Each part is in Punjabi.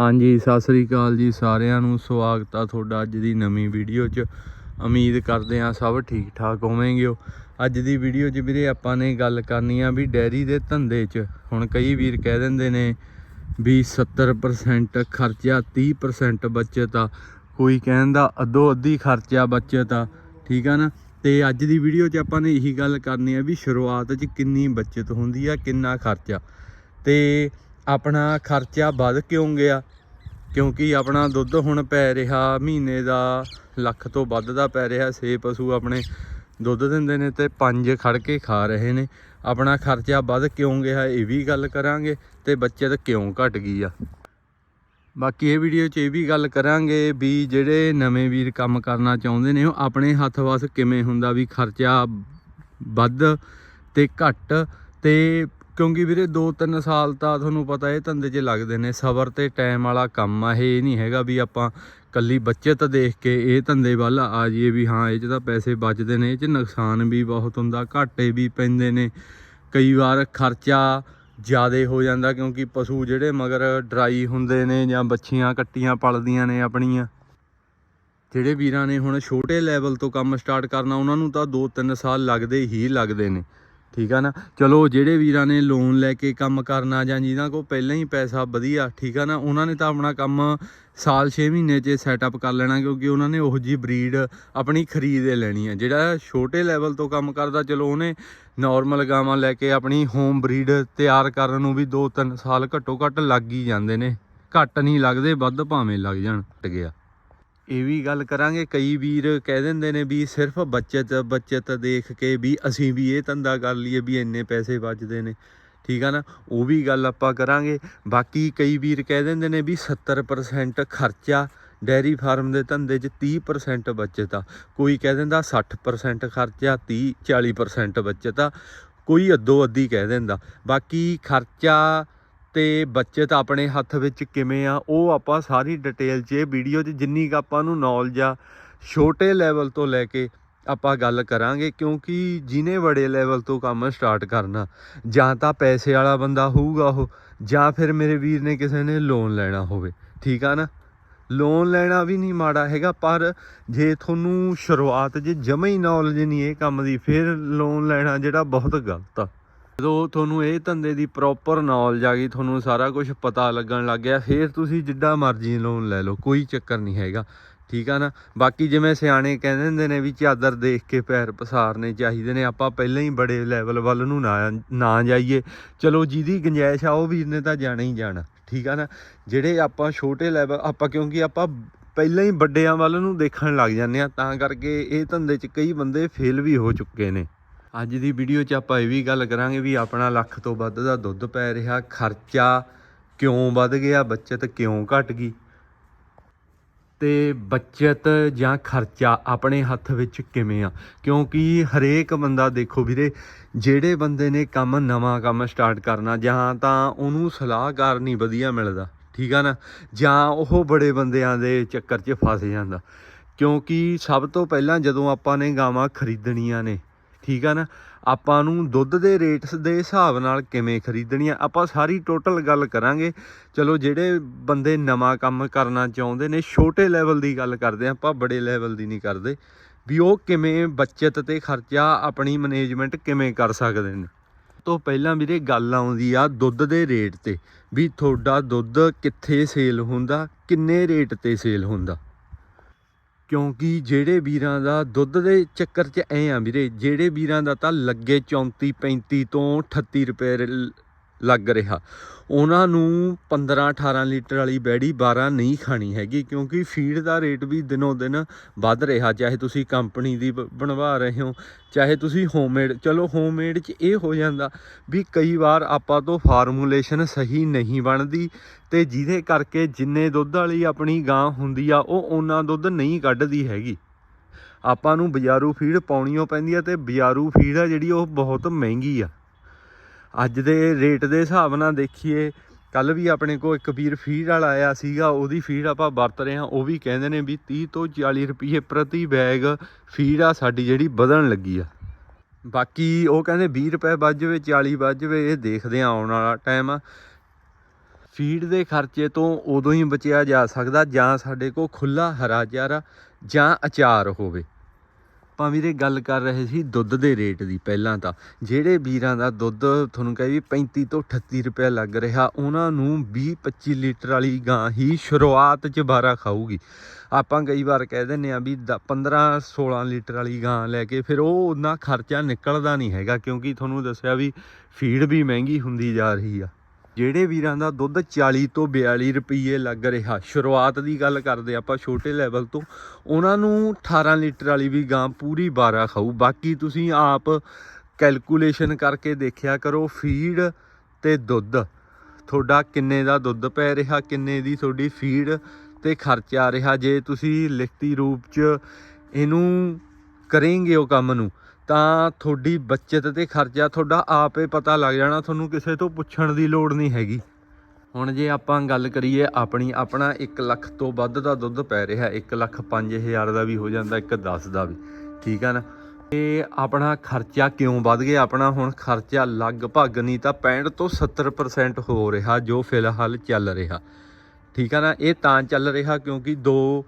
ਹਾਂਜੀ, ਸਤਿ ਸ੍ਰੀ ਅਕਾਲ ਜੀ ਸਾਰਿਆਂ ਨੂੰ। ਸਵਾਗਤ ਆ ਤੁਹਾਡਾ ਅੱਜ ਦੀ ਨਵੀਂ ਵੀਡੀਓ 'ਚ। ਉਮੀਦ ਕਰਦੇ ਆ ਸਭ ਠੀਕ ਠਾਕ ਹੋਵੋਗੇ ਹੋ ਅੱਜ ਦੀ ਵੀਡੀਓ 'ਚ ਵੀਰੇ ਆਪਾਂ ਨੇ ਗੱਲ ਕਰਨੀ ਆ ਵੀ ਡੈਰੀ ਦੇ ਧੰਦੇ 'ਚ। ਹੁਣ ਕਈ ਵੀਰ ਕਹਿ ਦਿੰਦੇ ਨੇ ਵੀ 70% ਖਰਚਾ 30% ਬਚਤ ਆ। ਕੋਈ ਕਹਿੰਦਾ ਅੱਧੋ ਅੱਧੀ ਖਰਚਾ ਬਚਤ ਆ। ਠੀਕ ਆ ਨਾ? ਤੇ ਅੱਜ ਦੀ ਵੀਡੀਓ 'ਚ ਆਪਾਂ ਨੇ ਇਹੀ ਗੱਲ ਕਰਨੀ ਆ ਵੀ ਸ਼ੁਰੂਆਤ 'ਚ ਕਿੰਨੀ ਬਚਤ ਹੁੰਦੀ ਆ, ਕਿੰਨਾ ਖਰਚਾ। ਤੇ ਆਪਣਾ ਖਰਚਾ ਵੱਧ ਕਿਉਂ ਗਿਆ? ਕਿਉਂਕਿ ਆਪਣਾ ਦੁੱਧ ਹੁਣ ਪੈ ਰਿਹਾ, ਮਹੀਨੇ ਦਾ ਲੱਖ ਤੋਂ ਵੱਧ ਦਾ ਪੈ ਰਿਹਾ। 6 ਪਸ਼ੂ ਆਪਣੇ ਦੁੱਧ ਦਿੰਦੇ ਨੇ ਤੇ ਪੰਜ ਖੜ ਕੇ ਖਾ ਰਹੇ ਨੇ। ਆਪਣਾ ਖਰਚਾ ਵੱਧ ਕਿਉਂ ਗਿਆ, ਇਹ ਵੀ ਗੱਲ ਕਰਾਂਗੇ ਤੇ ਬੱਚਤ ਕਿਉਂ ਘਟ ਗਈ ਆ। ਬਾਕੀ ਇਹ ਵੀਡੀਓ 'ਚ ਇਹ ਵੀ ਗੱਲ ਕਰਾਂਗੇ ਵੀ ਜਿਹੜੇ ਨਵੇਂ ਵੀਰ ਕੰਮ ਕਰਨਾ ਚਾਹੁੰਦੇ ਨੇ, ਉਹ ਆਪਣੇ ਹੱਥ ਵਾਸ ਕਿਵੇਂ ਹੁੰਦਾ ਵੀ ਖਰਚਾ ਵੱਧ ਤੇ ਘੱਟ ਤੇ ਕਿਉਂਕਿ ਵੀਰੇ 2-3 ਸਾਲ ਤਾਂ ਤੁਹਾਨੂੰ ਪਤਾ ਇਹ ਧੰਦੇ 'ਚ ਲੱਗਦੇ ਨੇ, ਸਬਰ ਤੇ ਟਾਈਮ ਵਾਲਾ ਕੰਮ ਆ, ਇਹ ਨਹੀਂ ਹੈਗਾ ਵੀ ਆਪਾਂ ਕੱਲੀ ਬੱਚਤ ਦੇਖ ਕੇ ਇਹ ਧੰਦੇ ਵੱਲ ਆ ਜਾਈਏ ਵੀ ਹਾਂ, ਇਹ 'ਚ ਤਾਂ ਪੈਸੇ ਬਚਦੇ ਨੇ, ਇਹ 'ਚ ਨੁਕਸਾਨ ਵੀ ਬਹੁਤ ਹੁੰਦਾ, ਘਾਟੇ ਵੀ ਪੈਂਦੇ ਨੇ, ਕਈ ਵਾਰ ਖਰਚਾ ਜ਼ਿਆਦੇ ਹੋ ਜਾਂਦਾ ਕਿਉਂਕਿ ਪਸ਼ੂ ਜਿਹੜੇ ਮਗਰ ਡਰਾਈ ਹੁੰਦੇ ਨੇ ਜਾਂ ਬੱਚੀਆਂ ਕੱਟੀਆਂ ਪਲਦੀਆਂ ਨੇ ਆਪਣੀਆਂ। ਜਿਹੜੇ ਵੀਰਾਂ ਨੇ ਹੁਣ ਛੋਟੇ ਲੈਵਲ ਤੋਂ ਕੰਮ ਸਟਾਰਟ ਕਰਨਾ, ਉਹਨਾਂ ਨੂੰ ਤਾਂ 2-3 ਸਾਲ ਲੱਗਦੇ ਹੀ ਲੱਗਦੇ ਨੇ। ਠੀਕ ਆ ਨਾ? ਚਲੋ, ਜਿਹੜੇ ਵੀਰਾਂ ਨੇ ਲੋਨ ਲੈ ਕੇ ਕੰਮ ਕਰਨਾ ਜਾਂ ਜਿਹਨਾਂ ਕੋਲ ਪਹਿਲਾਂ ਹੀ ਪੈਸਾ ਵਧੀਆ, ਠੀਕ ਆ ਨਾ? ਉਹਨਾਂ ਨੇ ਤਾਂ ਆਪਣਾ ਕੰਮ ਸਾਲ 6 ਮਹੀਨੇ 'ਚ ਸੈਟਅਪ ਕਰ ਲੈਣਾ, ਕਿਉਂਕਿ ਉਹਨਾਂ ਨੇ ਉਹੋ ਜੀ ਬਰੀਡ ਆਪਣੀ ਖਰੀਦ ਲੈਣੀ ਆ। ਜਿਹੜਾ ਛੋਟੇ ਲੈਵਲ ਤੋਂ ਕੰਮ ਕਰਦਾ, ਚਲੋ, ਉਹਨੇ ਨਾਰਮਲ ਗਾਵਾਂ ਲੈ ਕੇ ਆਪਣੀ ਹੋਮ ਬਰੀਡ ਤਿਆਰ ਕਰਨ ਨੂੰ ਵੀ 2-3 ਸਾਲ ਘੱਟੋ ਘੱਟ ਲੱਗ ਹੀ ਜਾਂਦੇ ਨੇ। ਘੱਟ ਨਹੀਂ ਲੱਗਦੇ, ਵੱਧ ਭਾਵੇਂ ਲੱਗ ਜਾਣ ਟ ਗਿਆ। ਇਹ ਵੀ ਗੱਲ ਕਰਾਂਗੇ। ਕਈ ਵੀਰ ਕਹਿ ਦਿੰਦੇ ਨੇ ਵੀ ਸਿਰਫ ਬੱਚਤ ਬੱਚਤ ਦੇਖ ਕੇ ਵੀ ਅਸੀਂ ਵੀ ਇਹ ਧੰਦਾ ਕਰ ਲਈਏ ਵੀ ਇੰਨੇ ਪੈਸੇ ਬਚਦੇ ਨੇ। ਠੀਕ ਆ ਨਾ? ਉਹ ਵੀ ਗੱਲ ਆਪਾਂ ਕਰਾਂਗੇ। ਬਾਕੀ ਕਈ ਵੀਰ ਕਹਿ ਦਿੰਦੇ ਨੇ ਵੀ 70% ਖਰਚਾ ਡੈਰੀ ਫਾਰਮ ਦੇ ਧੰਦੇ 'ਚ 30% ਬਚਤ ਆ। ਕੋਈ ਕਹਿ ਦਿੰਦਾ 60% ਖਰਚਾ 30 40% ਬਚਤ ਆ। ਕੋਈ ਅੱਧੋ ਅੱਧੀ ਕਹਿ ਦਿੰਦਾ। ਬਾਕੀ ਖਰਚਾ ਤੇ ਬੱਚਤ ਆਪਣੇ ਹੱਥ ਵਿੱਚ ਕਿਵੇਂ ਆ, ਉਹ ਆਪਾਂ ਸਾਰੀ ਡਿਟੇਲ 'ਚ ਇਹ ਵੀਡੀਓ 'ਚ ਜਿੰਨੀ ਕੁ ਆਪਾਂ ਨੂੰ ਨੌਲੇਜ ਆ, ਛੋਟੇ ਲੈਵਲ ਤੋਂ ਲੈ ਕੇ ਆਪਾਂ ਗੱਲ ਕਰਾਂਗੇ, ਕਿਉਂਕਿ ਜਿਹਨੇ ਬੜੇ ਲੈਵਲ ਤੋਂ ਕੰਮ ਸਟਾਰਟ ਕਰਨਾ, ਜਾਂ ਤਾਂ ਪੈਸੇ ਵਾਲਾ ਬੰਦਾ ਹੋਊਗਾ ਉਹ, ਜਾਂ ਫਿਰ ਮੇਰੇ ਵੀਰ ਨੇ ਕਿਸੇ ਨੇ ਲੋਨ ਲੈਣਾ ਹੋਵੇ, ਠੀਕ ਆ ਨਾ? ਲੋਨ ਲੈਣਾ ਵੀ ਨਹੀਂ ਮਾੜਾ ਹੈਗਾ, ਪਰ ਜੇ ਤੁਹਾਨੂੰ ਸ਼ੁਰੂਆਤ 'ਚ ਜਮਾ ਹੀ ਨੌਲੇਜ ਨਹੀਂ ਇਹ ਕੰਮ ਦੀ, ਫਿਰ ਲੋਨ ਲੈਣਾ ਜਿਹੜਾ ਬਹੁਤ ਗਲਤ ਆ। ਜਦੋਂ ਤੁਹਾਨੂੰ ਇਹ ਧੰਦੇ ਦੀ ਪ੍ਰੋਪਰ ਨੌਲੇਜ ਆ ਗਈ, ਤੁਹਾਨੂੰ ਸਾਰਾ ਕੁਝ ਪਤਾ ਲੱਗਣ ਲੱਗ ਗਿਆ, ਫਿਰ ਤੁਸੀਂ ਜਿੱਡਾ ਮਰਜ਼ੀ ਲੋਨ ਲੈ ਲਓ, ਕੋਈ ਚੱਕਰ ਨਹੀਂ ਹੈਗਾ। ਠੀਕ ਆ ਨਾ? ਬਾਕੀ ਜਿਵੇਂ ਸਿਆਣੇ ਕਹਿੰਦੇ ਹੁੰਦੇ ਨੇ ਵੀ ਚਾਦਰ ਦੇਖ ਕੇ ਪੈਰ ਪਸਾਰਨੇ ਚਾਹੀਦੇ ਨੇ, ਆਪਾਂ ਪਹਿਲਾਂ ਹੀ ਬੜੇ ਲੈਵਲ ਵੱਲ ਨੂੰ ਨਾ ਨਾ ਜਾਈਏ। ਚਲੋ ਜਿਹਦੀ ਗੁੰਜਾਇਸ਼ ਆ, ਉਹ ਵੀਰ ਨੇ ਤਾਂ ਜਾਣਾ ਹੀ ਜਾਣਾ। ਠੀਕ ਆ ਨਾ? ਜਿਹੜੇ ਆਪਾਂ ਛੋਟੇ ਲੈਵਲ ਆਪਾਂ ਕਿਉਂਕਿ ਆਪਾਂ ਪਹਿਲਾਂ ਹੀ ਵੱਡਿਆਂ ਵੱਲ ਨੂੰ ਦੇਖਣ ਲੱਗ ਜਾਂਦੇ ਆ, ਤਾਂ ਕਰਕੇ ਇਹ ਧੰਦੇ 'ਚ ਕਈ ਬੰਦੇ ਫੇਲ ਵੀ ਹੋ ਚੁੱਕੇ ਨੇ। ਅੱਜ ਦੀ ਵੀਡੀਓ 'ਚ ਆਪਾਂ ਇਹ ਵੀ ਗੱਲ ਕਰਾਂਗੇ ਵੀ ਆਪਣਾ ਲੱਖ ਤੋਂ ਵੱਧ ਦਾ ਦੁੱਧ ਪੈ ਰਿਹਾ, ਖਰਚਾ ਕਿਉਂ ਵੱਧ ਗਿਆ, ਬੱਚਤ ਕਿਉਂ ਘਟ ਗਈ? ਤੇ ਬੱਚਤ ਜਾਂ ਖਰਚਾ ਆਪਣੇ ਹੱਥ ਵਿੱਚ ਕਿਵੇਂ ਆ? ਕਿਉਂਕਿ ਹਰੇਕ ਬੰਦਾ ਦੇਖੋ ਵੀਰੇ, ਜਿਹੜੇ ਬੰਦੇ ਨੇ ਕੰਮ ਨਵਾਂ ਕੰਮ ਸਟਾਰਟ ਕਰਨਾ, ਜਾਂ ਤਾਂ ਉਹਨੂੰ ਸਲਾਹਕਾਰ ਨਹੀਂ ਵਧੀਆ ਮਿਲਦਾ, ਠੀਕ ਆ ਨਾ? ਜਾਂ ਉਹ ਬੜੇ ਬੰਦਿਆਂ ਦੇ ਚੱਕਰ 'ਚ ਫਸ ਜਾਂਦਾ। ਕਿਉਂਕਿ ਸਭ ਤੋਂ ਪਹਿਲਾਂ ਜਦੋਂ ਆਪਾਂ ਨੇ ਗਾਵਾਂ ਖਰੀਦਣੀਆਂ ਨੇ ਠੀਕ ਆ ਨਾ? ਆਪਾਂ ਨੂੰ ਦੁੱਧ ਦੇ ਰੇਟਸ ਦੇ ਹਿਸਾਬ ਨਾਲ ਕਿਵੇਂ ਖਰੀਦਣੀ ਖਰੀਦਣੀਆਂ ਆਪਾਂ ਸਾਰੀ ਟੋਟਲ ਗੱਲ ਕਰਾਂਗੇ। ਚਲੋ, ਜਿਹੜੇ ਬੰਦੇ ਨਵਾਂ ਕੰਮ ਕਰਨਾ ਚਾਹੁੰਦੇ ਨੇ, ਛੋਟੇ ਲੈਵਲ ਦੀ ਗੱਲ ਕਰਦੇ ਆ, ਆਪਾਂ ਬੜੇ ਲੈਵਲ ਦੀ ਨਹੀਂ ਕਰਦੇ। ਵੀ ਉਹ ਕਿਵੇਂ ਬੱਚਤ ਤੇ ਖਰਚਾ, ਆਪਣੀ ਮੈਨੇਜਮੈਂਟ ਕਿਵੇਂ ਕਰ ਸਕਦੇ ਨੇ? ਤੋਂ ਪਹਿਲਾਂ ਵੀਰੇ ਗੱਲ ਆਉਂਦੀ ਆ ਦੁੱਧ ਦੇ ਰੇਟ ਤੇ। ਵੀ ਤੁਹਾਡਾ ਦੁੱਧ ਕਿੱਥੇ ਸੇਲ ਹੁੰਦਾ, ਕਿੰਨੇ ਰੇਟ ਤੇ ਸੇਲ ਹੁੰਦਾ? ਕਿਉਂਕਿ ਜਿਹੜੇ ਵੀਰਾਂ ਦਾ ਦੁੱਧ ਦੇ ਚੱਕਰ 'ਚ ਐ ਆ ਵੀਰੇ, ਜਿਹੜੇ ਵੀਰਾਂ ਦਾ ਤਾਂ ਲੱਗੇ 34 35 ਤੋਂ 38 ਰੁਪਏ ਲੱਗ ਰਿਹਾ। ਉਹਨਾਂ ਨੂੰ 15 18 ਲੀਟਰ ਵਾਲੀ ਬੈੜੀ 12 ਨਹੀਂ ਖਾਣੀ ਹੈਗੀ, ਕਿਉਂਕਿ ਫੀਡ ਦਾ ਰੇਟ ਵੀ ਦਿਨੋਂ ਦਿਨ ਵੱਧ ਰਿਹਾ। ਚਾਹੇ ਤੁਸੀਂ ਕੰਪਨੀ ਦੀ ਬ- ਬਣਵਾ ਰਹੇ ਹੋ, ਚਾਹੇ ਤੁਸੀਂ ਹੋਮਮੇਡ ਚਲੋ ਹੋਮਮੇਡ 'ਚ ਇਹ ਹੋ ਜਾਂਦਾ ਵੀ ਕਈ ਵਾਰ ਆਪਾਂ ਤੋਂ ਫਾਰਮੂਲੇਸ਼ਨ ਸਹੀ ਨਹੀਂ ਬਣਦੀ ਤੇ ਜਿਹਦੇ ਕਰਕੇ ਜਿੰਨੇ ਦੁੱਧ ਵਾਲੀ ਆਪਣੀ ਗਾਂ ਹੁੰਦੀ ਆ, ਉਹ ਉਹਨਾਂ ਦੁੱਧ ਨਹੀਂ ਕੱਢਦੀ ਹੈਗੀ। ਆਪਾਂ ਨੂੰ ਬਾਜ਼ਾਰੂ ਫੀਡ ਪਾਉਣੀਓ ਪੈਂਦੀ ਆ ਤੇ ਬਾਜ਼ਾਰੂ ਫੀਡ ਆ ਜਿਹੜੀ ਉਹ ਬਹੁਤ ਮਹਿੰਗੀ ਆ। ਅੱਜ ਦੇ ਰੇਟ ਦੇ ਹਿਸਾਬ ਨਾਲ ਦੇਖੀਏ, ਕੱਲ ਵੀ ਆਪਣੇ ਕੋਲ ਇੱਕ ਵੀਰ ਫੀਡ ਵਾਲਾ ਆਇਆ ਸੀਗਾ, ਉਹਦੀ ਫੀਡ ਆਪਾਂ ਵਰਤ ਰਹੇ ਹਾਂ, ਉਹ ਵੀ ਕਹਿੰਦੇ ਨੇ ਵੀ 30 ਤੋਂ 40 ਰੁਪਏ ਪ੍ਰਤੀ ਬੈਗ ਫੀਡ ਆ ਸਾਡੀ ਜਿਹੜੀ ਵਧਣ ਲੱਗੀ ਆ। ਬਾਕੀ ਉਹ ਕਹਿੰਦੇ 20 ਰੁਪਏ ਵੱਧ ਜਾਵੇ 40 ਵੱਧ ਜਾਵੇ, ਇਹ ਦੇਖਦੇ ਆ ਆਉਣ ਵਾਲਾ ਟਾਈਮ ਆ। ਫੀਡ ਦੇ ਖਰਚੇ ਤੋਂ ਉਦੋਂ ਹੀ ਬਚਿਆ ਜਾ ਸਕਦਾ, ਜਾਂ ਸਾਡੇ ਕੋਲ ਖੁੱਲਾ ਹਰਾ ਚਾਰਾ ਜਾਂ ਅਚਾਰ ਹੋਵੇ। ਆਪਾਂ ਵੀਰੇ ਗੱਲ ਕਰ ਰਹੇ ਸੀ ਦੁੱਧ ਦੇ ਰੇਟ ਦੀ ਪਹਿਲਾਂ ਤਾਂ। ਜਿਹੜੇ ਵੀਰਾਂ ਦਾ ਦੁੱਧ ਤੁਹਾਨੂੰ ਕਹੇ ਵੀ 35 ਤੋਂ 38 ਰੁਪਏ ਲੱਗ ਰਿਹਾ, ਉਹਨਾਂ ਨੂੰ 20 25 ਲੀਟਰ ਵਾਲੀ ਗਾਂ ਹੀ ਸ਼ੁਰੂਆਤ 'ਚ ਬਾਰਾ ਖਾਊਗੀ। ਆਪਾਂ ਕਈ ਵਾਰ ਕਹਿ ਦਿੰਨੇ ਆ ਵੀ 15 16 ਲੀਟਰ ਵਾਲੀ ਗਾਂ ਲੈ ਕੇ ਫਿਰ ਉਹ ਉਹਨਾਂ ਖਰਚਾ ਨਿਕਲਦਾ ਨਹੀਂ ਹੈਗਾ, ਕਿਉਂਕਿ ਤੁਹਾਨੂੰ ਦੱਸਿਆ ਵੀ ਫੀਡ ਵੀ ਮਹਿੰਗੀ ਹੁੰਦੀ ਜਾ ਰਹੀ ਆ। ਜਿਹੜੇ ਵੀਰਾਂ ਦਾ ਦੁੱਧ 40 ਤੋਂ 42 ਰੁਪਏ ਲੱਗ ਰਿਹਾ, ਸ਼ੁਰੂਆਤ ਦੀ ਗੱਲ ਕਰਦੇ ਆਪਾਂ ਛੋਟੇ ਲੈਵਲ ਤੋਂ, ਉਹਨਾਂ ਨੂੰ 18 ਲੀਟਰ ਵਾਲੀ ਵੀ ਗਾਂ ਪੂਰੀ 12 ਖਾਊ। ਬਾਕੀ ਤੁਸੀਂ ਆਪ ਕੈਲਕੂਲੇਸ਼ਨ ਕਰਕੇ ਦੇਖਿਆ ਕਰੋ ਫੀਡ ਤੇ ਦੁੱਧ। ਤੁਹਾਡਾ ਕਿੰਨੇ ਦਾ ਦੁੱਧ ਪੈ ਰਿਹਾ, ਕਿੰਨੇ ਦੀ ਤੁਹਾਡੀ ਫੀਡ ਤੇ ਖਰਚਾ ਆ ਰਿਹਾ। ਜੇ ਤੁਸੀਂ ਲਿਖਤੀ ਰੂਪ 'ਚ ਇਹਨੂੰ ਕਰੇਂਗੇ ਉਹ ਕੰਮ ਨੂੰ ਤਾਂ ਤੁਹਾਡੀ ਬਚਤ ਤੇ ਖਰਚਾ ਤੁਹਾਡਾ ਆਪੇ ਪਤਾ ਲੱਗ ਜਾਣਾ, ਤੁਹਾਨੂੰ ਕਿਸੇ ਤੋਂ ਪੁੱਛਣ ਦੀ ਲੋੜ ਨਹੀਂ ਹੈਗੀ। ਹੁਣ ਜੇ ਆਪਾਂ ਗੱਲ ਕਰੀਏ ਆਪਣੀ, ਆਪਣਾ 1 ਲੱਖ ਤੋਂ ਵੱਧ ਦਾ ਦੁੱਧ ਪੈ ਰਿਹਾ 1 ਲੱਖ 5000 ਦਾ ਵੀ ਹੋ ਜਾਂਦਾ, ਇੱਕ 10 ਦਾ ਵੀ, ਠੀਕ ਆ ਨਾ? ਤੇ ਆਪਣਾ ਖਰਚਾ ਕਿਉਂ ਵੱਧ ਗਿਆ? ਆਪਣਾ ਹੁਣ ਖਰਚਾ ਲਗਭਗ ਨਹੀਂ ਤਾਂ 65 ਤੋਂ 70% ਹੋ ਰਿਹਾ, ਜੋ ਫਿਲਹਾਲ ਚੱਲ ਰਿਹਾ। ਠੀਕ ਆ ਨਾ? ਇਹ ਤਾਂ ਚੱਲ ਰਿਹਾ ਕਿਉਂਕਿ ਦੋ,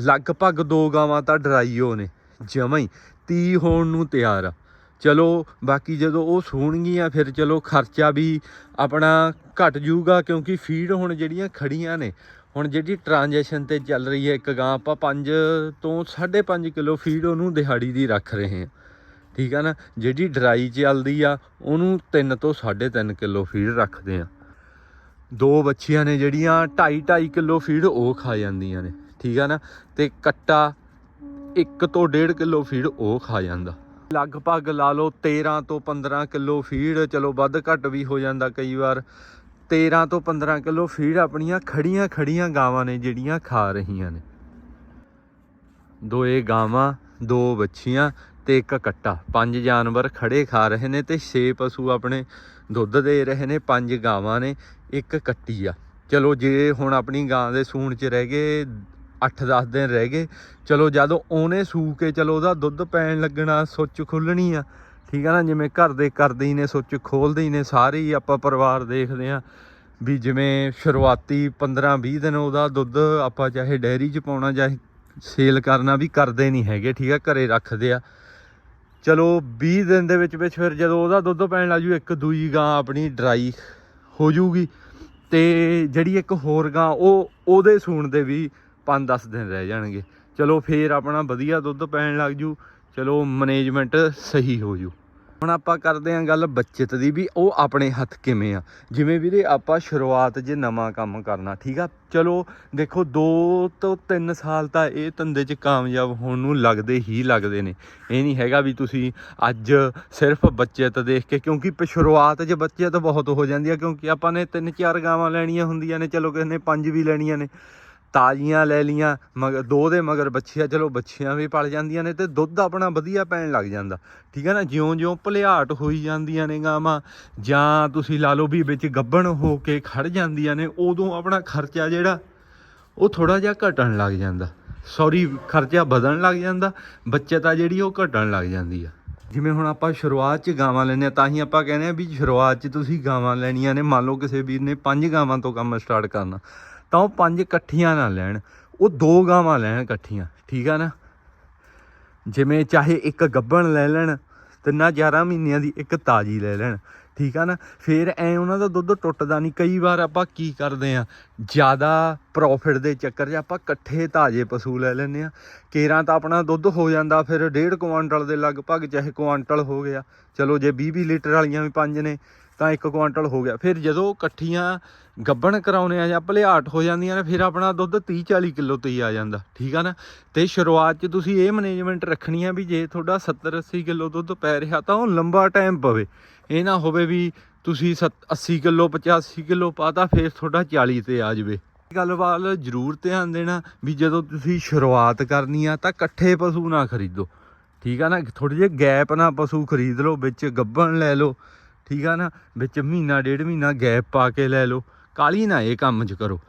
ਲਗਭਗ ਦੋ ਗਾਵਾਂ ਤਾਂ ਡਰਾਈਓ ਨੇ, ਜਮਾਂ ਹੀ। 30 ਹੋਣ ਨੂੰ ਤਿਆਰ ਆ। ਚਲੋ, ਬਾਕੀ ਜਦੋਂ ਉਹ ਸੂਣਗੀਆਂ, ਫਿਰ ਚਲੋ ਖਰਚਾ ਵੀ ਆਪਣਾ ਘਟ ਜਾਊਗਾ ਕਿਉਂਕਿ ਫੀਡ ਹੁਣ ਜਿਹੜੀਆਂ ਖੜੀਆਂ ਨੇ, ਹੁਣ ਜਿਹੜੀ ਟ੍ਰਾਂਜੈਕਸ਼ਨ ਤੇ ਚੱਲ ਰਹੀ ਹੈ, ਇੱਕ ਗਾਂ ਆਪਾਂ 5 ਤੋਂ 5.5 ਕਿਲੋ ਫੀਡ ਉਹਨੂੰ ਦਿਹਾੜੀ ਦੀ ਰੱਖ ਰਹੇ ਹਾਂ। ਠੀਕ ਆ ਨਾ? ਜਿਹੜੀ ਡਰਾਈ ਚੱਲਦੀ ਆ, ਉਹਨੂੰ 3 ਤੋਂ 3.5 ਕਿਲੋ ਫੀਡ ਰੱਖਦੇ ਆ। ਦੋ ਬੱਚੀਆਂ ਨੇ ਜਿਹੜੀਆਂ 2.5 2.5 ਕਿਲੋ ਫੀਡ ਉਹ ਖਾ ਜਾਂਦੀਆਂ ਨੇ। ਠੀਕ ਆ ਨਾ? ਤੇ ਕੱਟਾ 1 ਤੋਂ 1.5 ਕਿਲੋ ਫੀਡ ਉਹ ਖਾ ਜਾਂਦਾ। ਲਗਭਗ ਲਾ ਲਓ 13 ਤੋਂ 15 ਕਿਲੋ ਫੀਡ, ਚਲੋ ਵੱਧ ਘੱਟ ਵੀ ਹੋ ਜਾਂਦਾ ਕਈ ਵਾਰ। 13 ਤੋਂ 15 ਕਿਲੋ ਫੀਡ ਆਪਣੀਆਂ ਖੜੀਆਂ ਖੜੀਆਂ ਗਾਵਾਂ ਨੇ ਜਿਹੜੀਆਂ ਖਾ ਰਹੀਆਂ ਨੇ। ਦੋ ਇਹ ਗਾਵਾਂ, ਦੋ ਬੱਚੀਆਂ ਤੇ ਇੱਕ ਕੱਟਾ। ਪੰਜ ਜਾਨਵਰ ਖੜੇ ਖਾ ਰਹੇ ਨੇ ਤੇ 6 ਪਸ਼ੂ ਆਪਣੇ ਦੁੱਧ ਦੇ ਰਹੇ ਨੇ, ਪੰਜ ਗਾਵਾਂ ਨੇ, ਇੱਕ ਕੱਟੀ ਆ। ਚਲੋ ਜੇ ਹੁਣ ਆਪਣੀ ਗਾਂ ਦੇ ਸੂਣ 'ਚ ਰਹਿ ਗਏ 8-10 ਦਿਨ ਰਹਿ ਗਏ। ਚਲੋ ਜਦੋਂ ਉਹਨੇ ਸੂ ਕੇ ਚਲੋ ਉਹਦਾ ਦੁੱਧ ਪੈਣ ਲੱਗਣਾ, ਸੁੱਚ ਖੁੱਲਣੀ ਆ। ਠੀਕ ਆ ਨਾ, ਜਿਵੇਂ ਘਰ ਦੇ ਕਰਦੇ ਹੀ ਨੇ, ਸੁੱਚ ਖੋਲਦੇ ਹੀ ਨੇ, ਸਾਰੇ ਹੀ ਆਪਾਂ ਪਰਿਵਾਰ ਦੇਖਦੇ ਆ ਵੀ ਜਿਵੇਂ ਸ਼ੁਰੂਆਤੀ 15-20 ਦਿਨ ਉਹਦਾ ਦੁੱਧ ਆਪਾਂ ਚਾਹੇ ਡੈਰੀ 'ਚ ਪਾਉਣਾ, ਚਾਹੇ ਸੇਲ ਕਰਨਾ ਵੀ ਕਰਦੇ ਨਹੀਂ ਹੈਗੇ, ਠੀਕ ਆ, ਘਰੇ ਰੱਖਦੇ ਆ। ਚਲੋ 20 ਦਿਨ ਦੇ ਵਿੱਚ ਵਿੱਚ ਫਿਰ ਜਦੋਂ ਉਹਦਾ ਦੁੱਧ ਪੈਣ ਲੱਗ ਜੂ, ਇੱਕ ਦੂਜੀ ਗਾਂ ਆਪਣੀ ਡਰਾਈ ਹੋ ਜੂਗੀ ਤੇ ਜਿਹੜੀ ਇੱਕ ਹੋਰ ਗਾਂ ਉਹ ਉਹਦੇ ਸੂਣ ਦੇ ਵੀ 5-10 ਦਿਨ ਰਹਿ ਜਾਣਗੇ। ਚਲੋ ਫੇਰ ਆਪਣਾ ਵਧੀਆ ਦੁੱਧ ਪੈਣ ਲੱਗ ਜੂ। ਚਲੋ ਮੈਨੇਜਮੈਂਟ ਸਹੀ ਹੋ ਜੂ। ਹੁਣ ਆਪਾਂ ਕਰਦੇ ਆਂ ਗੱਲ ਬੱਚਤ ਦੀ ਵੀ ਉਹ ਆਪਣੇ ਹੱਥ ਕਿਵੇਂ ਆ। ਜਿਵੇਂ ਵੀਰੇ ਆਪਾਂ ਸ਼ੁਰੂਆਤ 'ਚ ਨਵਾਂ ਕੰਮ ਕਰਨਾ, ਠੀਕ ਆ? ਚਲੋ ਦੇਖੋ 2 ਤੋਂ 3 ਸਾਲ ਤਾਂ ਇਹ ਧੰਦੇ 'ਚ ਕਾਮਯਾਬ ਹੋਣ ਨੂੰ ਲੱਗਦੇ ਹੀ ਲੱਗਦੇ ਨੇ। ਇਹ ਨਹੀਂ ਹੈਗਾ ਵੀ ਤੁਸੀਂ ਅੱਜ ਸਿਰਫ ਬੱਚਤ ਦੇਖ ਕੇ, ਕਿਉਂਕਿ ਸ਼ੁਰੂਆਤ 'ਚ ਬੱਚਤ ਬਹੁਤ ਹੋ ਜਾਂਦੀ ਆ, ਕਿਉਂਕਿ ਆਪਾਂ ਨੇ 3-4 ਗਾਵਾਂ ਲੈਣੀਆਂ ਹੁੰਦੀਆਂ ਨੇ, ਚਲੋ ਕਿਸੇ ਨੇ 5 ਵੀ ਲੈਣੀਆਂ ਨੇ। ਤਾਜ਼ੀਆਂ ਲੈ ਲੀਆਂ ਮਗਰ ਦੋ ਦੇ ਮਗਰ ਬੱਚੀਆਂ ਚਲੋ ਬੱਚੀਆਂ ਵੀ ਪਲ ਜਾਂਦੀਆਂ ਨੇ ਤੇ ਦੁੱਧ ਆਪਣਾ ਵਧੀਆ ਪੈਣ ਲੱਗ ਜਾਂਦਾ। ਠੀਕ ਹੈ ਨਾ, ਜਿਉਂ-ਜਿਉਂ ਭਲਿਆਟ ਹੋਈ ਜਾਂਦੀਆਂ ਨੇ ਗਾਵਾਂ, ਜਾਂ ਤੁਸੀਂ ਲਾ ਲਓ ਵੀ ਵਿੱਚ ਗੱਬਣ ਹੋ ਕੇ ਖੜ ਜਾਂਦੀਆਂ ਨੇ, ਉਦੋਂ ਆਪਣਾ ਖਰਚਾ ਜਿਹੜਾ, ਉਹ ਥੋੜਾ ਜਿਹਾ ਘਟਣ ਲੱਗ ਜਾਂਦਾ। ਸੌਰੀ, ਖਰਚਾ ਵਧਣ ਲੱਗ ਜਾਂਦਾ, ਬੱਚਤ ਆ ਜਿਹੜੀ ਉਹ ਘਟਣ ਲੱਗ ਜਾਂਦੀ ਆ। ਜਿਵੇਂ ਹੁਣ ਆਪਾਂ ਸ਼ੁਰੂਆਤ 'ਚ ਗਾਵਾਂ ਲੈਨੇ ਆ, ਤਾਂ ਹੀ ਆਪਾਂ ਕਹਿੰਦੇ ਆ ਵੀ ਸ਼ੁਰੂਆਤ 'ਚ ਤੁਸੀਂ ਗਾਵਾਂ ਲੈਣੀਆਂ ਨੇ, ਮੰਨ ਲਓ ਕਿਸੇ ਵੀਰ ਨੇ ਪੰਜ ਗਾਵਾਂ ਤੋਂ ਕੰਮ ਸਟਾਰਟ ਕਰਨਾ। ਤਾਂ ਉਹ ਪੰਜ ਇਕੱਠੀਆਂ ਨਾ ਲੈਣ, ਉਹ ਦੋ ਗਾਵਾਂ ਲੈਣ ਇਕੱਠੀਆਂ, ਠੀਕ ਆ ਨਾ? ਜਿਵੇਂ ਚਾਹੇ ਇੱਕ ਗੱਬਣ ਲੈ ਲੈਣ ਤਿੰਨਾਂ 11 ਮਹੀਨਿਆਂ ਦੀ ਇੱਕ ਤਾਜੀ ਲੈ ਲੈਣ। ਠੀਕ ਆ ਨਾ? ਫਿਰ ਐ ਉਹਨਾਂ ਦਾ ਦੁੱਧ ਟੁੱਟਦਾ ਨਹੀਂ। ਕਈ ਵਾਰ ਆਪਾਂ ਕੀ ਕਰਦੇ ਆ? ਜ਼ਿਆਦਾ ਪ੍ਰੋਫਿਟ ਦੇ ਚੱਕਰ 'ਚ ਆਪਾਂ ਇਕੱਠੇ ਤਾਜ਼ੇ ਪਸ਼ੂ ਲੈ ਲੈਂਦੇ ਆ। ਕੇਰਾਂ ਤਾਂ ਆਪਣਾ ਦੁੱਧ ਹੋ ਜਾਂਦਾ, ਫਿਰ ਡੇਢ ਕੁਆਂਟਲ ਦੇ ਲਗਭਗ ਚਾਹੇ ਕੁਆਂਟਲ ਹੋ ਗਿਆ। ਚਲੋ ਜੇ 20 20 ਲੀਟਰ ਵਾਲੀਆਂ ਵੀ ਪੰਜ ਨੇ, ਤਾਂ ਇੱਕ ਕੁਆਂਟਲ ਹੋ ਗਿਆ। ਫਿਰ ਜਦੋਂ ਇਕੱਠੀਆਂ ਗੱਬਣ ਕਰਾਉਨੇ ਆ ਜਾਂ ਭਲਿਆਟ ਹੋ ਜਾਂਦੀਆਂ ਨੇ, ਫਿਰ ਆਪਣਾ ਦੁੱਧ 30 40 ਕਿਲੋ ਤੇ ਹੀ ਆ ਜਾਂਦਾ। ਠੀਕ ਆ ਨਾ? ਤੇ ਸ਼ੁਰੂਆਤ 'ਚ ਤੁਸੀਂ ਇਹ ਮੈਨੇਜਮੈਂਟ ਰੱਖਣੀ ਆ ਵੀ ਜੇ ਤੁਹਾਡਾ 70 80 ਕਿਲੋ ਦੁੱਧ ਪੈ ਰਿਹਾ, ਤਾਂ ਉਹ ਲੰਬਾ ਟਾਈਮ ਪਵੇ। ਇਹ ਨਾ ਹੋਵੇ ਵੀ ਤੁਸੀਂ 80 ਕਿਲੋ 85 ਕਿਲੋ ਪਾਤਾ, ਫਿਰ ਤੁਹਾਡਾ 40 ਤੇ ਆ ਜਾਵੇ। ਗੱਲ ਵੱਲ ਜ਼ਰੂਰ ਧਿਆਨ ਦੇਣਾ ਵੀ ਜਦੋਂ ਤੁਸੀਂ ਸ਼ੁਰੂਆਤ ਕਰਨੀ ਆ ਤਾਂ ਇਕੱਠੇ ਪਸ਼ੂ ਨਾ ਖਰੀਦੋ। ਠੀਕ ਆ ਨਾ? ਥੋੜੇ ਜਿਹੇ ਗੈਪ ਨਾਲ ਪਸ਼ੂ ਖਰੀਦ ਲਓ, ਵਿੱਚ ਗੱਬਣ ਲੈ ਲਓ। ਠੀਕ ਆ ਨਾ? ਵਿੱਚ ਮਹੀਨਾ, ਡੇਢ ਮਹੀਨਾ ਗੈਪ ਪਾ ਕੇ ਲੈ ਲਓ। ਕਾਲੀ ਨਾ ਇਹ ਕੰਮ 'ਚ ਕਰੋ।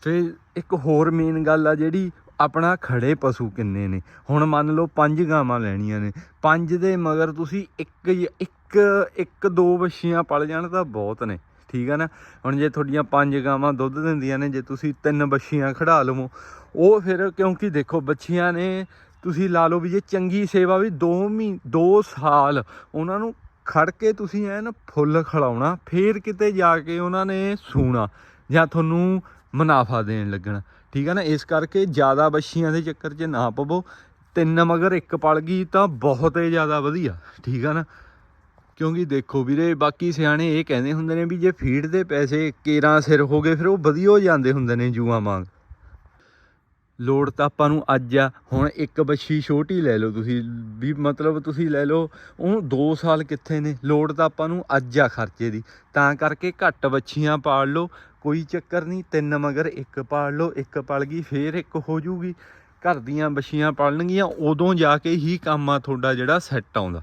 ਫਿਰ ਇੱਕ ਹੋਰ ਮੇਨ ਗੱਲ ਆ ਜਿਹੜੀ ਆਪਣਾ ਖੜੇ ਪਸ਼ੂ ਕਿੰਨੇ ਨੇ? ਹੁਣ ਮੰਨ ਲਓ ਪੰਜ ਗਾਵਾਂ ਲੈਣੀਆਂ ਨੇ। ਪੰਜ ਦੇ ਮਗਰ ਤੁਸੀਂ ਇੱਕ ਇੱਕ ਇੱਕ, ਦੋ ਬੱਛੀਆਂ ਪਲ ਜਾਣ ਤਾਂ ਬਹੁਤ ਨੇ। ਠੀਕ ਆ ਨਾ? ਹੁਣ ਜੇ ਤੁਹਾਡੀਆਂ ਪੰਜ ਗਾਵਾਂ ਦੁੱਧ ਦਿੰਦੀਆਂ ਨੇ, ਜੇ ਤੁਸੀਂ ਤਿੰਨ ਬੱਛੀਆਂ ਖੜਾ ਲਵੋ, ਉਹ ਫਿਰ ਕਿਉਂਕਿ ਦੇਖੋ ਬੱਛੀਆਂ ਨੇ, ਤੁਸੀਂ ਲਾ ਲਓ ਵੀ ਜੇ ਚੰਗੀ ਸੇਵਾ ਵੀ 2 ਮਹੀ 2 ਸਾਲ ਉਹਨਾਂ ਨੂੰ ਖੜ ਕੇ ਤੁਸੀਂ ਐਨ ਫੁੱਲ ਖਿਲਾਉਣਾ, ਫੇਰ ਕਿਤੇ ਜਾ ਕੇ ਉਹਨਾਂ ਨੇ ਸੂਣਾ ਜਾਂ ਤੁਹਾਨੂੰ ਮੁਨਾਫਾ ਦੇਣ ਲੱਗਣਾ। ਠੀਕ ਆ ਨਾ? ਇਸ ਕਰਕੇ ਜ਼ਿਆਦਾ ਬੱਛੀਆਂ ਦੇ ਚੱਕਰ 'ਚ ਨਾ ਪਵੋ। ਤਿੰਨ ਮਗਰ ਇੱਕ ਪਲ ਗਈ ਤਾਂ ਬਹੁਤ ਹੀ ਜ਼ਿਆਦਾ ਵਧੀਆ, ਠੀਕ ਆ ਨਾ? ਕਿਉਂਕਿ ਦੇਖੋ ਵੀਰੇ, ਬਾਕੀ ਸਿਆਣੇ ਇਹ ਕਹਿੰਦੇ ਹੁੰਦੇ ਨੇ ਵੀ ਜੇ ਫੀਡ ਦੇ ਪੈਸੇ ਕੇਰਾਂ ਸਿਰ ਹੋ ਗਏ, ਫਿਰ ਉਹ ਵਧੀਆ ਹੋ ਜਾਂਦੇ ਹੁੰਦੇ ਨੇ ਜੂਆਂ ਵਾਂਗ। ਲੋੜ ਤਾਂ ਆਪਾਂ ਨੂੰ ਅੱਜ ਆ। ਹੁਣ ਇੱਕ ਬੱਛੀ ਛੋਟੀ ਲੈ ਲਓ ਤੁਸੀਂ, ਵੀ ਮਤਲਬ ਤੁਸੀਂ ਲੈ ਲਓ, ਉਹਨੂੰ 2 ਸਾਲ ਕਿੱਥੇ ਨੇ? ਲੋੜ ਤਾਂ ਆਪਾਂ ਨੂੰ ਅੱਜ ਆ ਖਰਚੇ ਦੀ। ਤਾਂ ਕਰਕੇ ਘੱਟ ਬੱਛੀਆਂ ਪਾਲ ਲਓ। ਕੋਈ ਚੱਕਰ ਨਹੀਂ, ਤਿੰਨ ਮਗਰ ਇੱਕ ਪਾਲ ਲਓ, ਇੱਕ ਪਲ ਗਈ, ਫੇਰ ਇੱਕ ਹੋ ਜੂਗੀ। ਘਰ ਦੀਆਂ ਬੱਛੀਆਂ ਪਾਲਣਗੀਆਂ, ਉਦੋਂ ਜਾ ਕੇ ਹੀ ਕੰਮ ਆ ਤੁਹਾਡਾ ਜਿਹੜਾ ਸੈੱਟ ਆਉਂਦਾ।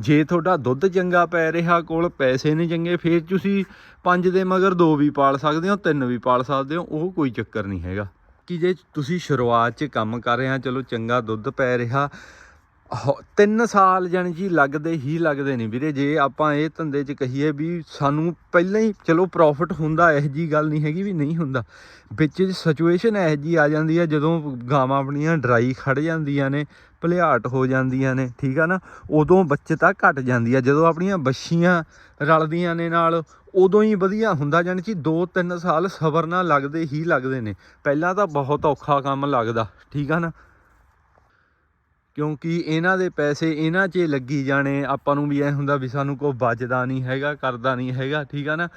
ਜੇ ਤੁਹਾਡਾ ਦੁੱਧ ਚੰਗਾ ਪੈ ਰਿਹਾ, ਕੋਲ ਪੈਸੇ ਨਹੀਂ ਚੰਗੇ, ਫੇਰ ਤੁਸੀਂ ਪੰਜ ਦੇ ਮਗਰ ਦੋ ਵੀ ਪਾਲ ਸਕਦੇ ਹੋ, ਤਿੰਨ ਵੀ ਪਾਲ ਸਕਦੇ ਹੋ, ਉਹ ਕੋਈ ਚੱਕਰ ਨਹੀਂ ਹੈਗਾ। ਕਿ ਜੇ ਤੁਸੀਂ ਸ਼ੁਰੂਆਤ 'ਚ ਕੰਮ ਕਰ ਰਹੇ ਆ ਚਲੋ ਚੰਗਾ ਦੁੱਧ ਪੈ ਰਿਹਾ ਤਿੰਨ ਸਾਲ ਜਾਣੀ ਜੀ ਲੱਗਦੇ ਹੀ ਲੱਗਦੇ ਨੇ ਵੀਰੇ, ਜੇ ਆਪਾਂ ਇਹ ਧੰਦੇ 'ਚ ਕਹੀਏ ਵੀ ਸਾਨੂੰ ਪਹਿਲਾਂ ਹੀ ਚਲੋ ਪ੍ਰੋਫਿਟ ਹੁੰਦਾ, ਇਹੋ ਜੀ ਗੱਲ ਨਹੀਂ ਹੈਗੀ ਵੀ ਨਹੀਂ ਹੁੰਦਾ। ਵਿੱਚ ਸਿਚੁਏਸ਼ਨ ਇਹੋ ਜੀ ਆ ਜਾਂਦੀ ਹੈ ਜਦੋਂ ਗਾਵਾਂ ਆਪਣੀਆਂ ਡਰਾਈ ਖੜ ਜਾਂਦੀਆਂ ਨੇ, ਭਲਿਆਟ ਹੋ ਜਾਂਦੀਆਂ ਨੇ, ਠੀਕ ਆ ਨਾ? ਉਦੋਂ ਬੱਚਤਾ ਘਟ ਜਾਂਦੀ ਆ, ਜਦੋਂ ਆਪਣੀਆਂ ਬੱਛੀਆਂ ਰਲਦੀਆਂ ਨੇ ਨਾਲ, ਉਦੋਂ ਹੀ ਵਧੀਆ ਹੁੰਦਾ, ਜਾਣੀ ਕਿ 2-3 ਸਾਲ ਸਬਰ ਨਾਲ ਲੱਗਦੇ ਹੀ ਲੱਗਦੇ ਨੇ। ਪਹਿਲਾਂ ਤਾਂ ਬਹੁਤ ਔਖਾ ਕੰਮ ਲੱਗਦਾ, ਠੀਕ ਆ ਨਾ? ਕਿਉਂਕਿ ਇਹਨਾਂ ਦੇ ਪੈਸੇ ਇਹਨਾਂ 'ਚ ਲੱਗੀ ਜਾਣੇ। ਆਪਾਂ ਨੂੰ ਵੀ ਐ ਹੁੰਦਾ ਵੀ ਸਾਨੂੰ ਕੋਈ ਬਚਦਾ ਨਹੀਂ ਹੈਗਾ, ਕਰਦਾ ਨਹੀਂ ਹੈਗਾ, ਠੀਕ ਆ ਨਾ?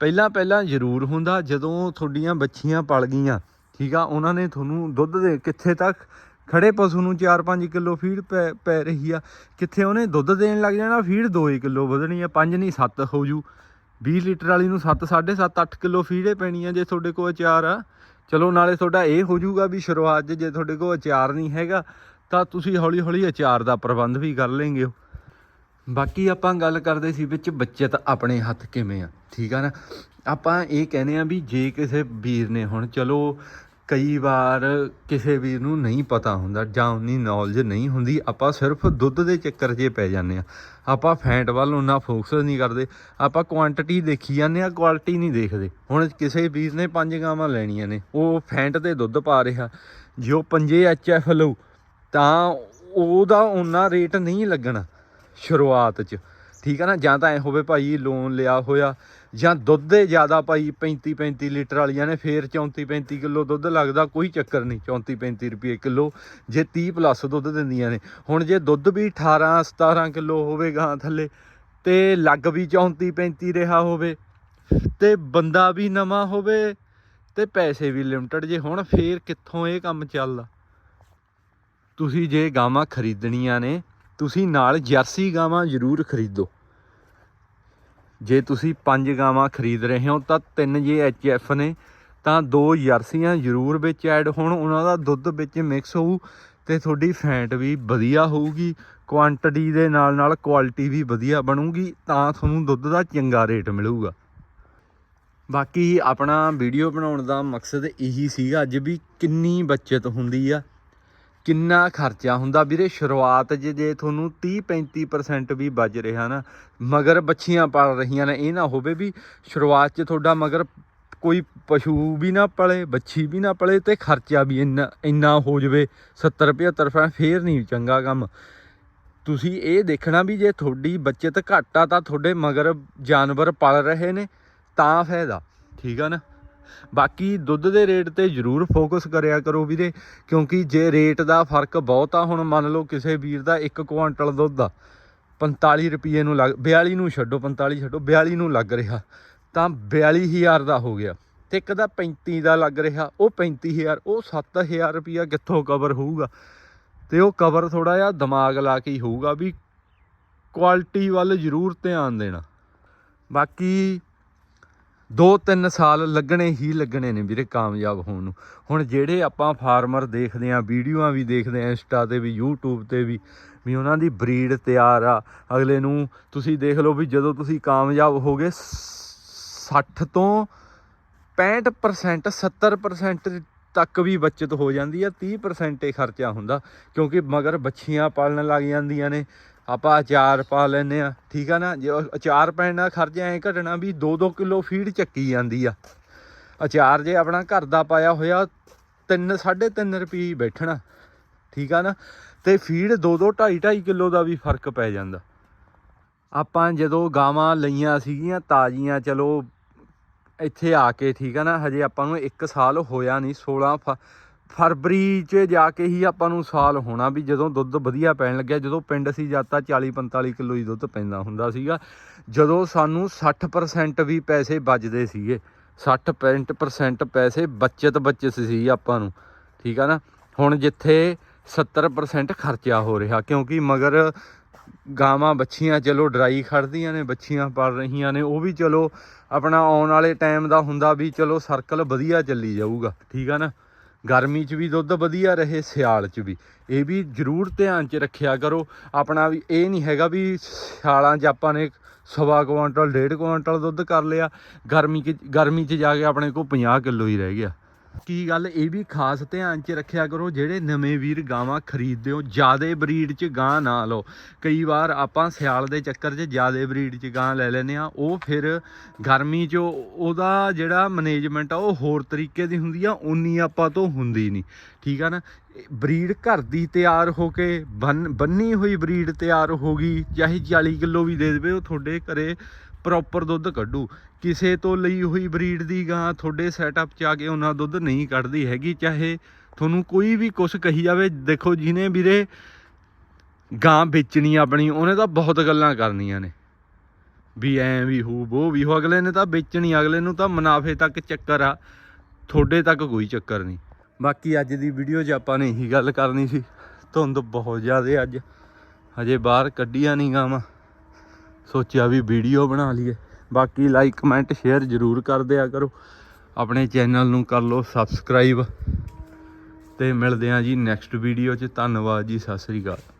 ਪਹਿਲਾਂ ਪਹਿਲਾਂ ਜ਼ਰੂਰ ਹੁੰਦਾ, ਜਦੋਂ ਤੁਹਾਡੀਆਂ ਬੱਚੀਆਂ ਪਲ ਗਈਆਂ, ਠੀਕ ਆ? ਉਹਨਾਂ ਨੇ ਤੁਹਾਨੂੰ ਦੁੱਧ ਦੇ ਕਿੱਥੇ ਤੱਕ? ਖੜੇ ਪਸ਼ੂ ਨੂੰ 4-5 ਕਿਲੋ ਫੀਡ ਪੈ ਪੈ ਰਹੀ ਆ। ਕਿੱਥੇ ਉਹਨੇ ਦੁੱਧ ਦੇਣ ਲੱਗ ਜਾਣਾ? ਫੀਡ 2 ਕਿਲੋ ਵਧਣੀ ਆ 5 ਨਹੀਂ 7 ਹੋ ਜੂ। 20 ਲੀਟਰ ਵਾਲੀ ਨੂੰ 7 7.5 8 ਕਿਲੋ ਫੀਡੇ ਪੈਣੀ ਆ ਜੇ ਤੁਹਾਡੇ ਕੋਲ ਅਚਾਰ ਆ। ਚਲੋ ਨਾਲੇ ਤੁਹਾਡਾ ਇਹ ਹੋ ਜਾਊਗਾ ਵੀ ਸ਼ੁਰੂਆਤ 'ਚ ਜੇ ਤੁਹਾਡੇ ਕੋਲ ਅਚਾਰ ਨਹੀਂ ਹੈਗਾ ਤਾਂ ਤੁਸੀਂ ਹੌਲੀ ਹੌਲੀ ਅਚਾਰ ਦਾ ਪ੍ਰਬੰਧ ਵੀ ਕਰ ਲੈਂਗੇ ਹੋ ਬਾਕੀ ਆਪਾਂ ਗੱਲ ਕਰਦੇ ਸੀ ਵਿੱਚ ਬੱਚਤ ਆਪਣੇ ਹੱਥ ਕਿਵੇਂ ਆ, ਠੀਕ ਆ ਨਾ? ਆਪਾਂ ਇਹ ਕਹਿੰਦੇ ਆ ਵੀ ਜੇ ਕਿਸੇ ਵੀਰ ਨੇ ਹੁਣ, ਚਲੋ ਕਈ ਵਾਰ ਕਿਸੇ ਵੀਰ ਨੂੰ ਨਹੀਂ ਪਤਾ ਹੁੰਦਾ ਜਾਂ ਉਨੀ ਨੌਲੇਜ ਨਹੀਂ ਹੁੰਦੀ, ਆਪਾਂ ਸਿਰਫ ਦੁੱਧ ਦੇ ਚੱਕਰ 'ਚ ਪੈ ਜਾਂਦੇ ਆ। ਆਪਾਂ ਫੈਂਟ ਵੱਲ ਉਹਨਾਂ ਫੋਕਸ ਨਹੀਂ ਕਰਦੇ, ਆਪਾਂ ਕੁਆਂਟੀਟੀ ਦੇਖੀ ਜਾਂਦੇ ਆ ਕੁਆਲਿਟੀ ਨਹੀਂ ਦੇਖਦੇ। ਹੁਣ ਕਿਸੇ ਵੀਰ ਨੇ ਪੰਜ ਗਾਵਾਂ ਲੈਣੀਆਂ ਨੇ, ਉਹ ਫੈਂਟ ਤੇ ਦੁੱਧ ਪਾ ਰਿਹਾ, ਜੇ ਉਹ ਪੰਜੇ ਐਚਐਫ ਲਊ ਤਾਂ ਉਹਦਾ ਉਹਨਾਂ ਰੇਟ ਨਹੀਂ ਲੱਗਣਾ ਸ਼ੁਰੂਆਤ 'ਚ। ਠੀਕ ਹੈ ਨਾ? ਜਾਂ ਤਾਂ ਐ ਹੋਵੇ ਭਾਈ ਲੋਨ ਲਿਆ ਹੋਇਆ, ਜਾਂ ਦੁੱਧ ਦੇ ਜ਼ਿਆਦਾ ਭਾਈ 35 35 ਲੀਟਰ ਵਾਲੀਆਂ ਨੇ, ਫੇਰ 34 35 ਕਿਲੋ ਦੁੱਧ ਲੱਗਦਾ, ਕੋਈ ਚੱਕਰ ਨਹੀਂ 34 35 ਰੁਪਏ ਕਿਲੋ, ਜੇ 30 ਪਲੱਸ ਦੁੱਧ ਦਿੰਦੀਆਂ ਨੇ। ਹੁਣ ਜੇ ਦੁੱਧ ਵੀ 18 17 ਕਿਲੋ ਹੋਵੇ ਗਾਂ ਥੱਲੇ, ਤੇ ਲੱਗ ਵੀ 34 35 ਰਿਹਾ ਹੋਵੇ, ਤੇ ਬੰਦਾ ਵੀ ਨਵਾਂ ਹੋਵੇ, ਤੇ ਪੈਸੇ ਵੀ ਲਿਮਟਡ ਜੇ ਹੁਣ, ਫੇਰ ਕਿੱਥੋਂ ਇਹ ਕੰਮ ਚੱਲਦਾ? ਤੁਸੀਂ ਜੇ ਗਾਵਾਂ ਖਰੀਦਣੀਆਂ ਨੇ, ਤੁਸੀਂ ਨਾਲ ਜਰਸੀ ਗਾਵਾਂ ਜ਼ਰੂਰ ਖਰੀਦੋ। ਜੇ ਤੁਸੀਂ ਪੰਜ ਗਾਵਾਂ ਖਰੀਦ ਰਹੇ ਹੋ, ਤਾਂ ਤਿੰਨ ਜੇ ਐਚਐਫ ਨੇ, ਤਾਂ ਦੋ ਜਰਸੀਆਂ ਜ਼ਰੂਰ ਵਿੱਚ ਐਡ ਹੋਣ, ਉਹਨਾਂ ਦਾ ਦੁੱਧ ਵਿੱਚ ਮਿਕਸ ਹੋਊ ਤੇ ਤੁਹਾਡੀ ਫੈਟ ਵੀ ਵਧੀਆ ਹੋਊਗੀ ਕੁਆਂਟੀਟੀ ਦੇ ਨਾਲ ਨਾਲ ਕੁਆਲਿਟੀ ਵੀ ਵਧੀਆ ਬਣੂਗੀ, ਤਾਂ ਤੁਹਾਨੂੰ ਦੁੱਧ ਦਾ ਚੰਗਾ ਰੇਟ ਮਿਲੂਗਾ। ਬਾਕੀ ਆਪਣਾ ਵੀਡੀਓ ਬਣਾਉਣ ਦਾ ਮਕਸਦ ਇਹੀ ਸੀਗਾ, ਅੱਜ ਵੀ ਕਿੰਨੀ ਬਚਤ ਹੁੰਦੀ ਆ ਕਿੰਨਾ ਖਰਚਾ ਹੁੰਦਾ ਵੀਰੇ? ਸ਼ੁਰੂਆਤ 'ਚ ਜੇ ਤੁਹਾਨੂੰ 30 35% ਵੀ ਬਚ ਰਿਹਾ ਨਾ ਮਗਰ ਬੱਚੀਆਂ ਪਲ ਰਹੀਆਂ ਨੇ, ਇਹ ਨਾ ਹੋਵੇ ਵੀ ਸ਼ੁਰੂਆਤ 'ਚ ਤੁਹਾਡਾ ਮਗਰ ਕੋਈ ਪਸ਼ੂ ਵੀ ਨਾ ਪਲੇ ਬੱਚੀ ਵੀ ਨਾ ਪਲੇ ਤੇ ਖਰਚਾ ਵੀ ਇੰਨਾ ਇੰਨਾ ਹੋ ਜਵੇ। 70 75 ਰੁਪਏ, ਫੇਰ ਨਹੀਂ ਚੰਗਾ ਕੰਮ। ਤੁਸੀਂ ਇਹ ਦੇਖਣਾ ਵੀ ਜੇ ਤੁਹਾਡੀ ਬੱਚਤ ਘੱਟ ਆ ਤਾਂ ਤੁਹਾਡੇ ਮਗਰ ਜਾਨਵਰ ਪਲ ਰਹੇ ਨੇ, ਤਾਂ ਫਾਇਦਾ। ਠੀਕ ਆ ਨਾ? ਬਾਕੀ ਦੁੱਧ ਦੇ ਰੇਟ ਤੇ ਜ਼ਰੂਰ ਫੋਕਸ ਕਰਿਆ ਕਰੋ ਵੀਰੇ, ਕਿਉਂਕਿ ਜੇ ਰੇਟ ਦਾ ਫ਼ਰਕ ਬਹੁਤ ਆ, ਹੁਣ ਮੰਨ ਲਓ ਕਿਸੇ ਵੀਰ ਦਾ 1 ਕੁਆਂਟਲ ਦੁੱਧ ਆ 45 ਰੁਪਏ ਨੂੰ ਲੱਗ 42 ਨੂੰ ਛੱਡੋ 45 ਛੱਡੋ 42 ਨੂੰ ਲੱਗ ਰਿਹਾ, ਤਾਂ 42000 ਦਾ ਹੋ ਗਿਆ। ਤੇ ਇੱਕ ਦਾ 35 ਦਾ ਲੱਗ ਰਿਹਾ, ਉਹ 35000 ਉਹ 7000 ਰੁਪਿਆ ਕਿੱਥੋਂ ਕਵਰ ਹੋਊਗਾ? ਤੇ ਉਹ ਕਵਰ ਥੋੜਾ ਜਿਹਾ ਦਿਮਾਗ ਲਾ ਕੇ ਹੀ ਹੋਊਗਾ ਵੀ ਕੁਆਲਿਟੀ ਵੱਲ ਜ਼ਰੂਰ ਧਿਆਨ ਦੇਣਾ। ਬਾਕੀ 2-3 ਸਾਲ ਲੱਗਣੇ ਹੀ ਲੱਗਣੇ ਨੇ ਵੀਰੇ ਕਾਮਯਾਬ ਹੋਣ ਨੂੰ। ਹੁਣ ਜਿਹੜੇ ਆਪਾਂ ਫਾਰਮਰ ਦੇਖਦੇ ਆਂ ਵੀਡੀਓਆਂ ਵੀ ਦੇਖਦੇ ਆਂ ਇੰਸਟਾ ਤੇ ਵੀ, YouTube ਤੇ ਵੀ ਵੀ ਉਹਨਾਂ ਦੀ ਬਰੀਡ ਤਿਆਰ ਆ। ਅਗਲੇ ਨੂੰ ਤੁਸੀਂ ਦੇਖ ਲਓ ਵੀ ਜਦੋਂ ਤੁਸੀਂ ਕਾਮਯਾਬ ਹੋਗੇ 60 ਤੋਂ 65% 70% ਤੱਕ ਵੀ ਬਚਤ ਹੋ ਜਾਂਦੀ ਆ 30% ਹੀ ਖਰਚਾ ਹੁੰਦਾ, ਕਿਉਂਕਿ ਮਗਰ ਬੱਚੀਆਂ ਪਾਲਣ ਲੱਗ ਜਾਂਦੀਆਂ ਨੇ। ਆਪਾਂ ਅਚਾਰ ਪਾ ਲੈਨੇ ਆ ਠੀਕ ਆ ਨਾ? ਜੇ ਅਚਾਰ ਪੈਣ ਨਾਲ ਖਰਚਾ ਐ ਘਟਣਾ ਵੀ 2-2 ਕਿਲੋ ਫੀਡ ਚੱਕੀ ਜਾਂਦੀ ਆ। ਅਚਾਰ ਜੇ ਆਪਣਾ ਘਰ ਦਾ ਪਾਇਆ ਹੋਇਆ 3 3.5 ਰੁਪਏ ਹੀ ਬੈਠਣਾ, ਠੀਕ ਆ ਨਾ? ਤੇ ਫੀਡ 2-2 2.5 ਕਿਲੋ ਦਾ ਵੀ ਫ਼ਰਕ ਪੈ ਜਾਂਦਾ। ਆਪਾਂ ਜਦੋਂ ਗਾਵਾਂ ਲਈਆਂ ਸੀਗੀਆਂ, ਤਾਜ਼ੀਆਂ, ਚਲੋ, ਇੱਥੇ ਆ ਕੇ, ਠੀਕ ਆ ਨਾ? ਹਜੇ ਆਪਾਂ ਨੂੰ 1 ਸਾਲ ਹੋਇਆ ਨਹੀਂ 16 ਫ- ਫਰਵਰੀ 'ਚ ਜਾ ਕੇ ਹੀ ਆਪਾਂ ਨੂੰ ਸਾਲ ਹੋਣਾ ਵੀ ਜਦੋਂ ਦੁੱਧ ਵਧੀਆ ਪੈਣ ਲੱਗਿਆ, ਜਦੋਂ ਪਿੰਡ ਸੀ ਜਾਤਾ ਤਾਂ 40 45 ਕਿਲੋ ਹੀ ਦੁੱਧ ਪੈਂਦਾ ਹੁੰਦਾ ਸੀਗਾ, ਜਦੋਂ ਸਾਨੂੰ 60% ਵੀ ਪੈਸੇ ਬਚਦੇ ਸੀਗੇ 60% ਪੈਸੇ ਬਚਤ ਬਚਤ ਸੀ ਆਪਾਂ ਨੂੰ, ਠੀਕ ਆ ਨਾ? ਹੁਣ ਜਿੱਥੇ 70% ਖਰਚਾ ਹੋ ਰਿਹਾ, ਕਿਉਂਕਿ ਮਗਰ ਗਾਵਾਂ ਬੱਚੀਆਂ ਚਲੋ ਡਰਾਈ ਖੜਦੀਆਂ ਨੇ ਬੱਚੀਆਂ ਪਲ ਰਹੀਆਂ ਨੇ, ਉਹ ਵੀ ਚਲੋ ਆਪਣਾ ਆਉਣ ਵਾਲੇ ਟਾਈਮ ਦਾ ਹੁੰਦਾ ਵੀ ਚਲੋ ਸਰਕਲ ਵਧੀਆ ਚੱਲੀ ਜਾਊਗਾ, ਠੀਕ ਆ ਨਾ? ਗਰਮੀ 'ਚ ਵੀ ਦੁੱਧ ਵਧੀਆ ਰਹੇ, ਸਿਆਲ 'ਚ ਵੀ। ਇਹ ਵੀ ਜ਼ਰੂਰ ਧਿਆਨ 'ਚ ਰੱਖਿਆ ਕਰੋ। ਆਪਣਾ ਵੀ ਇਹ ਨਹੀਂ ਹੈਗਾ ਵੀ ਸਿਆਲਾਂ 'ਚ ਆਪਾਂ ਨੇ ਸਵਾ ਕੁਆਂਟਲ, ਡੇਢ ਕੁਆਂਟਲ ਦੁੱਧ ਕਰ ਲਿਆ। ਗਰਮੀ 'ਚ ਗਰਮੀ 'ਚ ਜਾ ਕੇ ਆਪਣੇ ਕੋਲ 50 ਕਿਲੋ ਹੀ ਰਹਿ ਗਿਆ। ਕੀ ਗੱਲ ਇਹ ਵੀ ਖਾਸ ਧਿਆਨ 'ਚ ਰੱਖਿਆ ਕਰੋ, ਜਿਹੜੇ ਨਵੇਂ ਵੀਰ ਗਾਵਾਂ ਖਰੀਦਦੇ ਹੋ, ਜਿਆਦੇ ਬਰੀਡ 'ਚ ਗਾਂ ਨਾ ਲਓ। ਕਈ ਵਾਰ ਆਪਾਂ ਸਿਆਲ ਦੇ ਚੱਕਰ 'ਚ ਜਿਆਦੇ ਬਰੀਡ 'ਚ ਗਾਂ ਲੈ ਲੈਨੇ ਆ ਉਹ ਫਿਰ ਗਰਮੀ 'ਚ ਉਹਦਾ ਜਿਹੜਾ ਮੈਨੇਜਮੈਂਟ ਆ, ਉਹ ਹੋਰ ਤਰੀਕੇ ਦੀ ਹੁੰਦੀ ਆ ਉਨੀ ਆਪਾਂ ਤੋਂ ਹੁੰਦੀ ਨਹੀਂ। ਠੀਕ ਆ ਨਾ? ਬਰੀਡ ਘਰ ਦੀ ਤਿਆਰ ਹੋ ਕੇ, ਬੰਨ, ਬੰਨੀ ਹੋਈ ਬਰੀਡ ਤਿਆਰ ਹੋ ਗਈ, ਚਾਹੇ 40 ਕਿਲੋ ਵੀ ਦੇ ਦੇਵੇ, ਉਹ ਤੁਹਾਡੇ ਘਰੇ ਪ੍ਰੋਪਰ ਦੁੱਧ ਕੱਢੂ। ਕਿਸੇ ਤੋਂ ਲਈ ਹੋਈ ਬਰੀਡ ਦੀ ਗਾਂ ਤੁਹਾਡੇ ਸੈਟਅਪ 'ਚ ਆ ਕੇ ਉਹਨਾਂ ਦੁੱਧ ਨਹੀਂ ਕੱਢਦੀ ਹੈਗੀ, ਚਾਹੇ ਤੁਹਾਨੂੰ ਕੋਈ ਵੀ ਕੁਛ ਕਹੀ ਜਾਵੇ। ਦੇਖੋ ਜਿਹਨੇ ਵੀਰੇ ਗਾਂ ਵੇਚਣੀ ਆਪਣੀ, ਉਹਨੇ ਤਾਂ ਬਹੁਤ ਗੱਲਾਂ ਕਰਨੀਆਂ ਨੇ। ਵੀ ਐ ਵੀ ਹੋ ਉਹ ਵੀ ਹੋ ਅਗਲੇ ਨੇ ਤਾਂ ਵੇਚਣੀ, ਅਗਲੇ ਨੂੰ ਤਾਂ ਮੁਨਾਫੇ ਤੱਕ ਚੱਕਰ ਆ। ਤੁਹਾਡੇ ਤੱਕ ਕੋਈ ਚੱਕਰ ਨਹੀਂ। ਬਾਕੀ ਅੱਜ ਦੀ ਵੀਡੀਓ 'ਚ ਆਪਾਂ ਨੇ ਇਹੀ ਗੱਲ ਕਰਨੀ ਸੀ। ਧੁੰਦ ਬਹੁਤ ਜ਼ਿਆਦਾ ਅੱਜ। ਹਜੇ ਬਾਹਰ ਕੱਢੀਆਂ ਨਹੀਂ ਗਾਵਾਂ। ਸੋਚਿਆ ਵੀ ਵੀਡੀਓ ਬਣਾ ਲਈਏ। ਬਾਕੀ ਲਾਈਕ ਕਮੈਂਟ ਸ਼ੇਅਰ ਜ਼ਰੂਰ ਕਰ ਦਿਆ ਕਰੋ। ਆਪਣੇ ਚੈਨਲ ਨੂੰ ਕਰ ਲਓ ਸਬਸਕ੍ਰਾਈਬ ਤੇ ਮਿਲਦੇ ਹਾਂ ਜੀ ਨੈਕਸਟ ਵੀਡੀਓ 'ਚ। ਧੰਨਵਾਦ ਜੀ, ਸਤਿ ਸ੍ਰੀ ਅਕਾਲ।